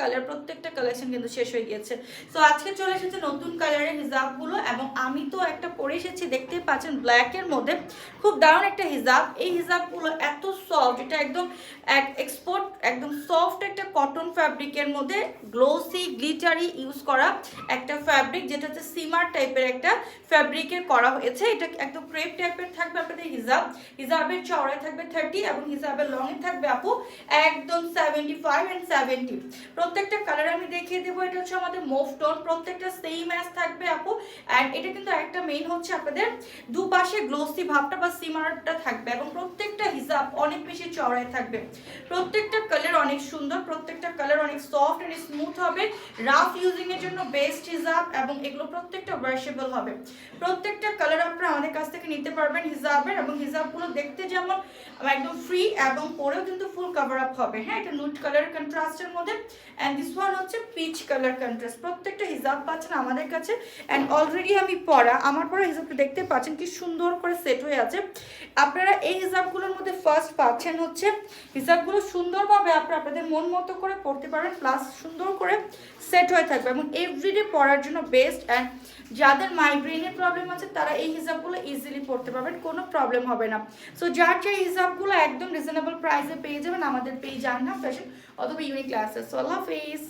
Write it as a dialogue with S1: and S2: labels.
S1: Colour, প্রত্যেকটা collection কিন্তু শেষ হয়ে গিয়েছে। তো আজকে চলে এসেছে নতুন কালারের হিজাবগুলো এবং আমি তো একটা পরে এসেছি, দেখতেই পাচ্ছেন ব্ল্যাকের মধ্যে। খুব দারুণ একটা হিজাব। এই হিজাবগুলো এত সফট এটা একদম এক্সপোর্ট একদম সফট একটা কটন ফ্যাব্রিকের মধ্যে গ্লোসি গ্লিটারি ইউজ করা একটা ফ্যাব্রিক যেটা হচ্ছে সিমার টাইপের একটা ফ্যাব্রিকের করা হয়েছে। এটা একদম ক্রেপ টাইপের থাকবে আপনাদের হিজাব। হিজাবের চওড়ায় থাকবে থার্টি এবং হিজাবের লংয়ে থাকবে আপু একদম সেভেন্টি ফাইভ অ্যান্ড সেভেন্টি প্রত্যেকটা কালার আমি দেখিয়ে দেবো, এটা হচ্ছে আমাদের মুভ টোন প্রত্যেকটা সেম অ্যাজ থাকবে আপু। অ্যান্ড এটা কিন্তু একটা মেইন হচ্ছে আপনাদের দুপাশে গ্লোসি ভাবটা বা সিমারটা থাকবে এবং প্রত্যেকটা হিসাব অনেক বেশি চওড়ায় থাকবে। প্রত্যেকটা কালার অনেক সুন্দর, প্রত্যেকটা কালার অনেক সফট অ্যান্ড স্মুথ হবে। রাফ ইউজিং এর জন্য বেস্ট হিসাব এবং এগুলো প্রত্যেকটা ওয়াশেবল হবে। প্রত্যেকটা কালার আপনারা আমাদের কাছ থেকে নিতে পারবেন হিসাবের এবং হিসাবগুলো দেখতে যেমন একদম ফ্রি এবং পরেও কিন্তু ফুল কভার আপ হবে। হ্যাঁ এটা নুট কালার কন্ট্রাস্টের মধ্যে। অ্যান্ড দিস ওয়ান হচ্ছে পিচ কালার কন্ট্রাস্ট প্রত্যেকটা হিজাব পাচ্ছেন আমাদের কাছে। অ্যান্ড অলরেডি আমি পরা। আমার পরা হিজাবটা দেখতে পাচ্ছেন কি সুন্দর করে সেট হয়ে আছে। আপনারা এই হিজাবগুলোর মধ্যে ফার্স্ট পাচ্ছেন হচ্ছে হিজাবগুলো সুন্দরভাবে আপনারা আপনাদের মন মতো করে পড়তে পারবেন প্লাস সুন্দর করে সেট হয়ে থাকবে। এবং এভরিডে পরার জন্য বেস্ট অ্যান্ড যাদের মাইগ্রেনের প্রবলেম আছে, তারা এই হিসাবগুলো ইজিলি পড়তে পারবেন। কোনো প্রবলেম হবে না। সো যার যে হিসাবগুলো একদম রিজনেবল প্রাইসে পেয়ে যাবেন আমাদের পেয়ে যান না ফ্যাশন অথবা ইউনিক ক্লাসেস আল্লাহ হাফেজ।